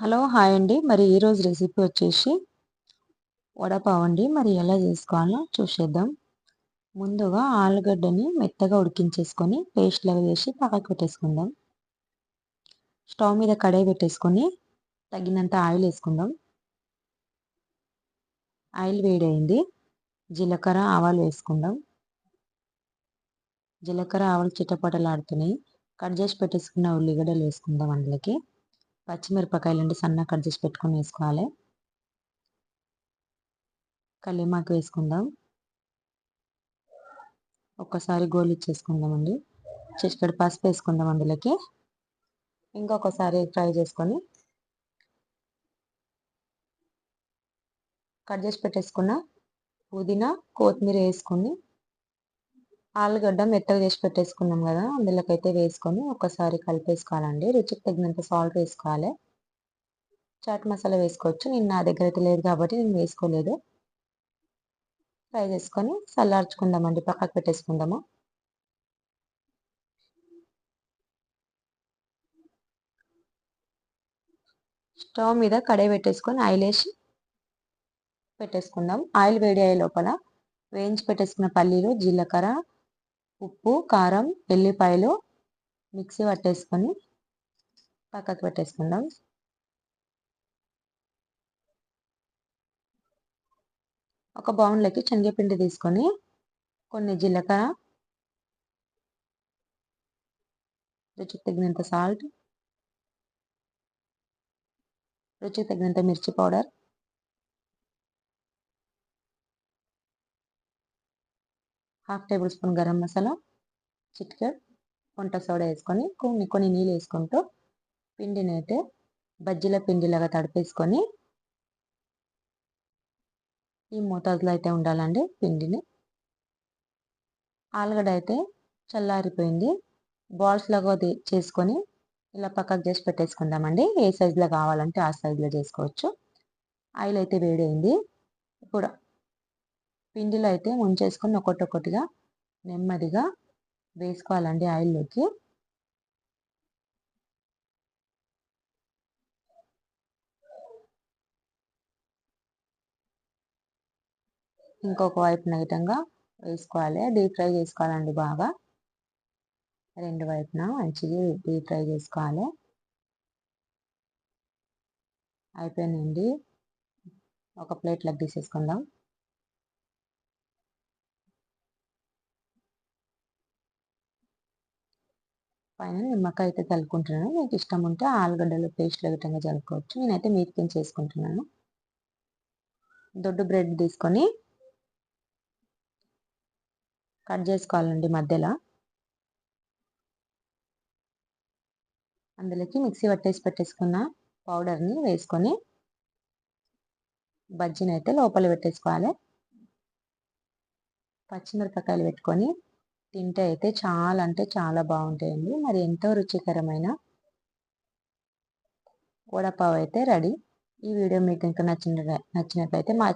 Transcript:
Hello hi అండి. మరి ఈరోజు రెసిపీ వచ్చేసి వడపావు అండి మరి ఎలా చేసుకోవాలో చూసేద్దాం. ముందుగా ఆలుగడ్డని మెత్తగా ఉడికించేసుకొని పేస్ట్ లాగా చేసి పక్కకు పెట్టేసుకుందాం. స్టవ్ మీద కడాయి పెట్టేసుకొని తగినంత ఆయిల్ వేసుకుందాం. ఆయిల్ వేడైంది. జీలకర్ర ఆవాలు వేసుకుందాం. జీలకర్ర ఆవాలు చిట్టపటలాడుతున్నాయి కట్ చేసి పెట్టేసుకున్న ఉల్లిగడ్డలు వేసుకుందాం అందులోకి. పచ్చిమిరపకాయలు అండి సన్న కట్ చేసి పెట్టుకొని వేసుకోవాలి. కల్లిమాకు వేసుకుందాం. ఒక్కసారి గోలు ఇచ్చేసుకుందామండి. చిటికెడు పసుపు వేసుకుందాం అందులోకి. ఇంకొకసారి ఫ్రై చేసుకొని కట్ చేసి పెట్టేసుకున్న పుదీనా కొత్తిమీర వేసుకొని ఆలుగడ్డ మెత్తగా చేసి పెట్టేసుకున్నాం కదా అందులోకి అయితే వేసుకొని ఒకసారి కలిపేసుకోవాలండి. రుచికి తగినంత సాల్ట్ వేసుకోవాలి. చాట్ మసాలా వేసుకోవచ్చు. నేను నా దగ్గర అయితే లేదు కాబట్టి నేను వేసుకోలేదు. ఫ్రై చేసుకొని చల్లార్చుకుందామండి. పక్కకు పెట్టేసుకుందాము. స్టవ్ మీద కడాయి పెట్టేసుకొని ఆయిల్ వేసి పెట్టేసుకుందాం. ఆయిల్ వేడి అయ్యే లోపల వేయించి పెట్టేసుకున్న పల్లీలు జీలకర్ర ఉప్పు కారం ఎల్లిపాయలు మిక్సీ పట్టేసుకొని పక్కకు పెట్టేసుకుందాం. ఒక బౌన్లోకి శనగపిండి తీసుకొని కొన్ని జీలకర్ర రుచికి తగినంత సాల్ట్ రుచికి తగినంత మిర్చి powder half table spoon garam masala చిట్కా వంట సోడా వేసుకొని కొన్ని కొన్ని నీళ్ళు వేసుకుంటూ పిండిని అయితే బజ్జీల పిండిలాగా తడిపేసుకొని ఈ మోతాదులో అయితే ఉండాలండి పిండిని. ఆలుగడ్డ అయితే చల్లారిపోయింది. బాల్స్ లాగా చేసుకొని ఇలా పక్కకు చేసి పెట్టేసుకుందామండి. ఏ సైజులో కావాలంటే ఆ సైజులో చేసుకోవచ్చు. ఆయిల్ అయితే వేడైంది. ఇప్పుడు పిండిలో అయితే ముంచేసుకొని ఒకటొకటిగా నెమ్మదిగా వేసుకోవాలండి ఆయిల్లోకి. ఇంకొక వైపు నైటంగా వేసుకోవాలి. డీప్ ఫ్రై చేసుకోవాలండి బాగా. రెండు వైపున మంచిగా డీప్ ఫ్రై చేసుకోవాలి. అయిపోయిందండి. ఒక ప్లేట్లోకి తీసేసుకుందాం. పైన నిమ్మకాయ అయితే చల్లుకుంటున్నాను మీకు ఇష్టం ఉంటే ఆలుగడ్డలు పేస్ట్లో విధంగా చల్లుకోవచ్చు నేనైతే మీటికింగ్ చేసుకుంటున్నాను. దొడ్డు బ్రెడ్ తీసుకొని కట్ చేసుకోవాలండి మధ్యలో. అందులోకి మిక్సీ పట్టేసి పెట్టేసుకున్న పౌడర్ని వేసుకొని బజ్జీని అయితే లోపల పెట్టేసుకోవాలి. పచ్చిమిరపకాయలు పెట్టుకొని తింటే అయితే చాలా అంటే చాలా బాగుంటాయండి. మరి ఎంతో రుచికరమైన వడపావు అయితే రెడీ. ఈ వీడియో మీకు ఇంకా నచ్చిన నచ్చినట్లయితే మా